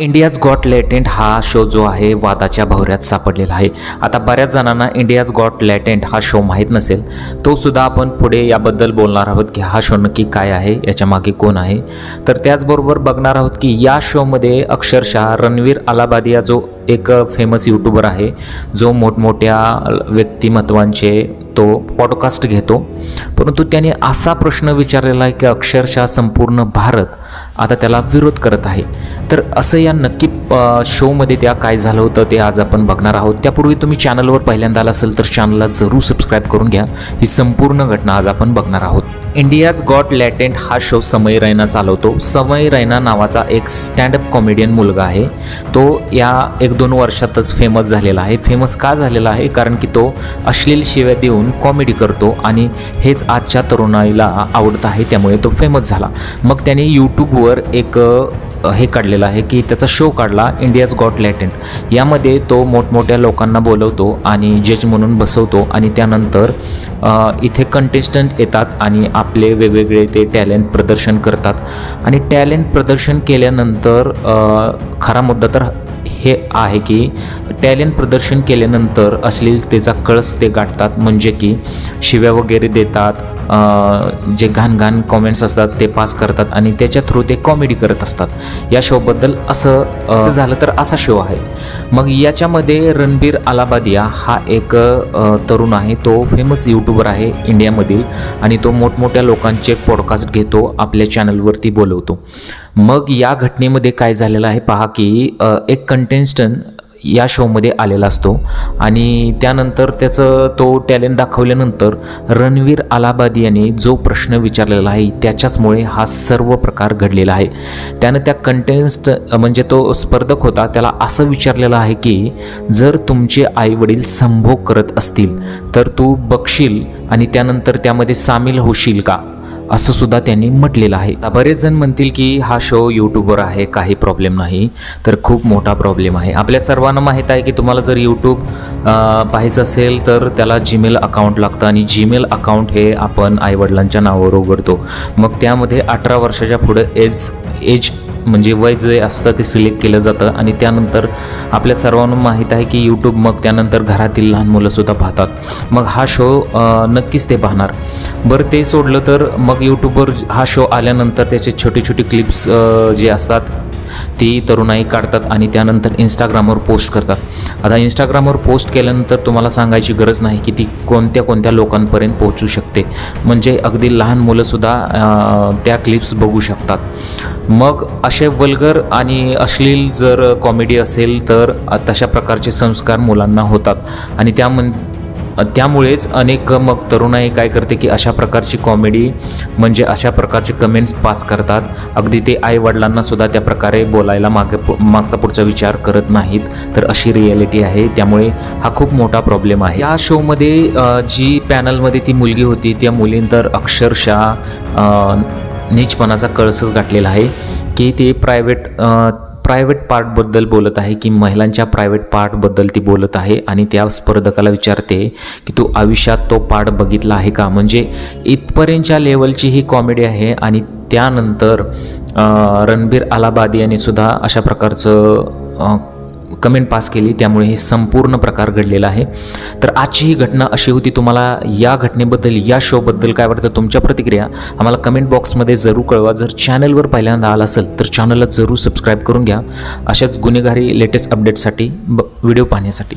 India's got लॅटेंट हा show जो आहे वादाच्या भवऱ्यात सापडलेला आहे. आता बऱ्याच जणांना इंडियाज गॉट लॅटेंट हा शो माहीत नसेल. तो सुद्धा आपण पुढे याबद्दल बोलणार आहोत की हा शो नक्की काय आहे याच्या मागे कोण आहे. तर त्याचबरोबर बघणार आहोत की या शोमध्ये अक्षरशः रणवीर अलाबादिया जो एक फेमस यूट्यूबर आहे जो मोठमोठ्या व्यक्तिमत्वांचे तो पॉडकास्ट घेतो. परंतु त्याने असा प्रश्न विचारलेला आहे की अक्षरशः संपूर्ण भारत आता त्याला विरोध करत आहे. तर असं या नक्की शोमध्ये त्या काय झालं होतं ते आज आपण बघणार आहोत. त्यापूर्वी तुम्ही चॅनलवर पहिल्यांदा आला असेल तर चॅनलला जरूर सबस्क्राईब करून घ्या. ही संपूर्ण घटना आज आपण बघणार आहोत. इंडियाज गॉट लॅटेंट हा शो समय रैना चालवतो. समय रैना नावाचा एक स्टँडअप कॉमेडियन मुलगा आहे. तो या एक दोन वर्षातच फेमस झालेला आहे. फेमस का झालेला आहे? कारण की तो अश्लील शिव्या देऊन कॉमेडी करतो आणि हेच आजच्या तरुणाईला आवडत आहे. त्यामुळे तो फेमस झाला. मग त्याने यूट्यूबवर एक हे काढलेलं आहे की त्याचा शो काढला इंडियाज गॉट लॅटेंट यामध्ये तो मोठमोठ्या लोकांना बोलवतो आणि जज म्हणून बसवतो आणि त्यानंतर इथे कंटेस्टंट येतात आणि आपले वेगवेगळे ते टॅलेंट प्रदर्शन करतात. आणि टॅलेंट प्रदर्शन केल्यानंतर खरा मुद्दा तर हे आहे की टॅलेंट प्रदर्शन केल्यानंतर अश्लीलतेचा कळस ते गाठतात. म्हणजे की शिव्या वगैरे देतात. जे घाण घाण कॉमेंट्स असतात ते पास करतात आणि त्याच्या थ्रू ते कॉमेडी करत असतात. या शोबद्दल असं अ, झालं तर असा शो आहे. मग याच्यामध्ये रणबीर अलाबादिया हा एक तरुण आहे. तो फेमस यूट्यूबर आहे इंडियामधील आणि तो मोठमोठ्या लोकांचे पॉडकास्ट घेतो आपल्या चॅनलवरती बोलवतो. मग या घटनेमध्ये काय झालेलं आहे पहा की एक कंटेस्टंट या शोमध्ये आलेला असतो. आणि त्यानंतर त्याचं तो टॅलेंट दाखवल्यानंतर रणवीर अलाहाबाद याने जो प्रश्न विचारलेला आहे त्याच्याचमुळे हा सर्व प्रकार घडलेला आहे. त्यानं त्या कंटेन्स्ट म्हणजे तो स्पर्धक होता त्याला असं विचारलेलं आहे की जर तुमचे आईवडील संभोग करत असतील तर तू बघशील आणि त्यानंतर त्यामध्ये सामील होशील का? असं सुद्धा त्यांनी म्हटलेलं आहे. बरेच जण म्हणतील की हा शो यूट्यूबवर आहे काही प्रॉब्लेम नाही. तर खूप मोठा प्रॉब्लेम आहे. आपल्या सर्वांना माहीत आहे की तुम्हाला जर यूट्यूब पाहायचं असेल तर त्याला जीमेल अकाउंट लागतं आणि जीमेल अकाउंट हे आपण आईवडिलांच्या नावावर उघडतो. मग त्यामध्ये अठरा वर्षाच्या पुढं एज एज म्हणजे वय जे असतं ते सिलेक्ट केलं जातं आणि त्यानंतर आपल्या सर्वांना माहीत आहे की यूट्यूब मग त्यानंतर घरातील लहान मुलंसुद्धा पाहतात. मग हा शो नक्कीच ते पाहणार. बरं ते सोडलं तर मग यूट्यूबवर हा शो आल्यानंतर त्याचे छोटे छोटे क्लिप्स जे असतात ती तरुणाई काढतात आणि त्यानंतर इंस्टाग्रामवर पोस्ट करतात. आता इंस्टाग्रामवर पोस्ट केल्यानंतर तुम्हाला सांगायची गरज नाही की ती कोणत्या कोणत्या लोकांपर्यंत पोहोचू शकते. म्हणजे अगदी लहान मुलंसुद्धा त्या क्लिप्स बघू शकतात. मग असे वल्गर आणि अश्लील जर कॉमेडी असेल तर तशा प्रकारचे संस्कार मुलांना होतात. आणि त्यामन त्यामुळेच अनेक मग तरुणाई काय करते की अशा प्रकारची कॉमेडी म्हणजे अशा प्रकारचे कमेंट्स पास करतात. अगदी ते आईवडिलांनासुद्धा सुद्धा त्या प्रकारे बोलायला मागे मागचा पुढचा विचार करत नाहीत. तर अशी रिॲलिटी आहे. त्यामुळे हा खूप मोठा प्रॉब्लेम आहे. या शोमध्ये जी पॅनलमध्ये ती मुलगी होती त्या मुलीं तर अक्षरशः नीचपणाचा कळसच गाठलेला आहे की ते प्रायव्हेट प्रायव्हेट पार्टबद्दल बोलत आहे की महिलांच्या प्रायव्हेट पार्टबद्दल ती बोलत आहे आणि त्या स्पर्धकाला विचारते की तू आयुष्यात तो पार्ट बघितला आहे का? म्हणजे इथपर्यंतच्या लेवलची ही कॉमेडी आहे आणि त्यानंतर रणबीर अलाबादी यांनी सुद्धा अशा प्रकारचं कमेंट पास केली त्यामुळे हे संपूर्ण प्रकार घडलेला आहे. तर आजची ही घटना अशी होती तुम्हाला या घटनेबद्दल या शोबद्दल काय वाटतं तुमच्या प्रतिक्रिया? आम्हाला कमेंट बॉक्समध्ये जरूर कळवा. जर चॅनलवर पहिल्यांदा आला असेल तर चॅनलला जरूर सबस्क्राईब करून घ्या. अशाच गुन्हेगारी लेटेस्ट अपडेटसाठी ब व्हिडिओ पाहण्यासाठी.